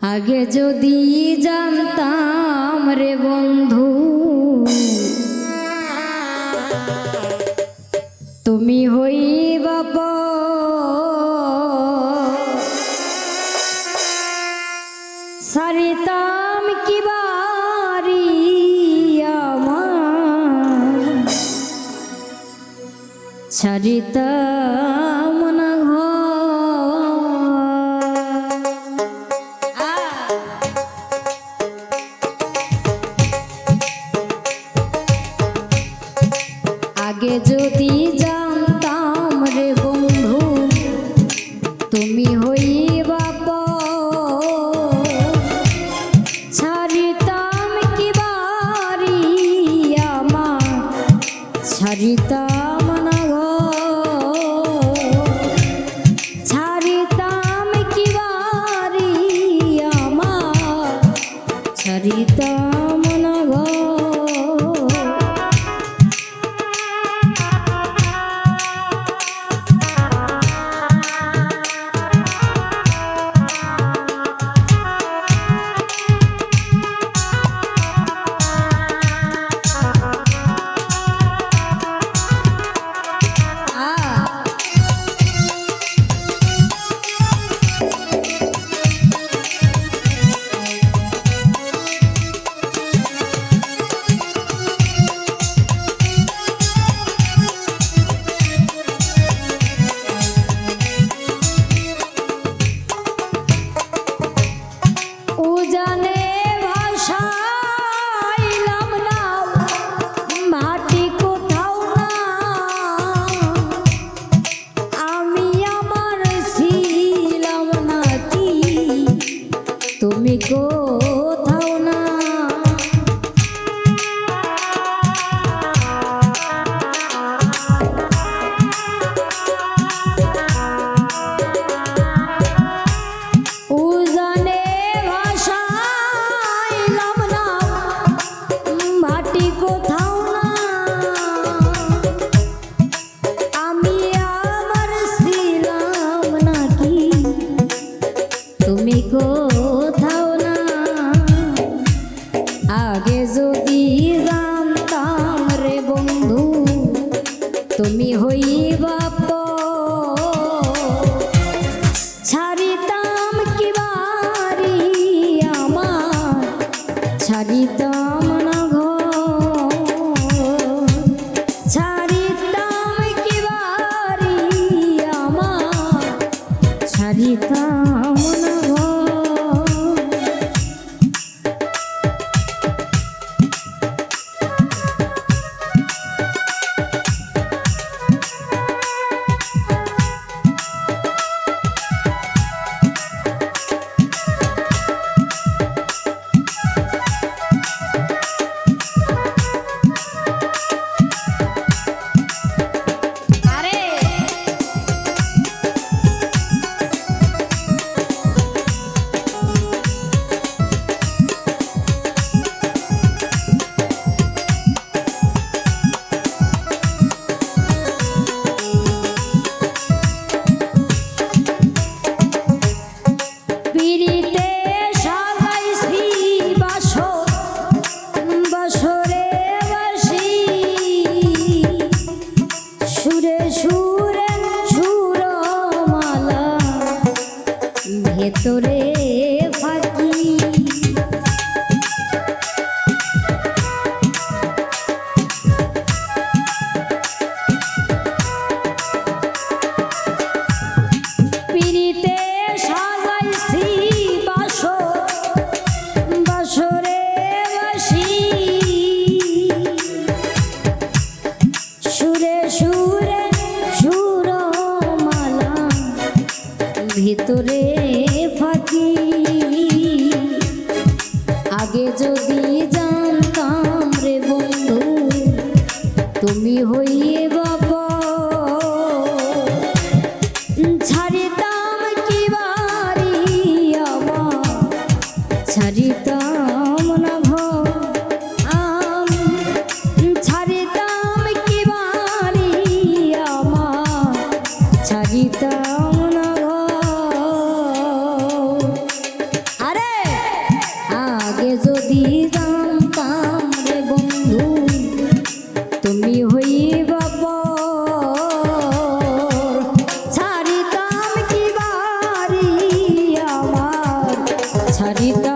আগে যদি জানতাম রে বন্ধু তুমি হই বাপ সারিতাম কি বারি আমার? সারিতাম তুমি হইবা ছাড়িতাম কি বাড়ি আমার? ছাড়িতাম না ঘর। কোথাও না। আগে যদি যা ভেতরে যদি জানতাম রে বন্ধু তুমি হইবা ছাড়িতাম কি বাড়ি আমার? ছাড়িতাম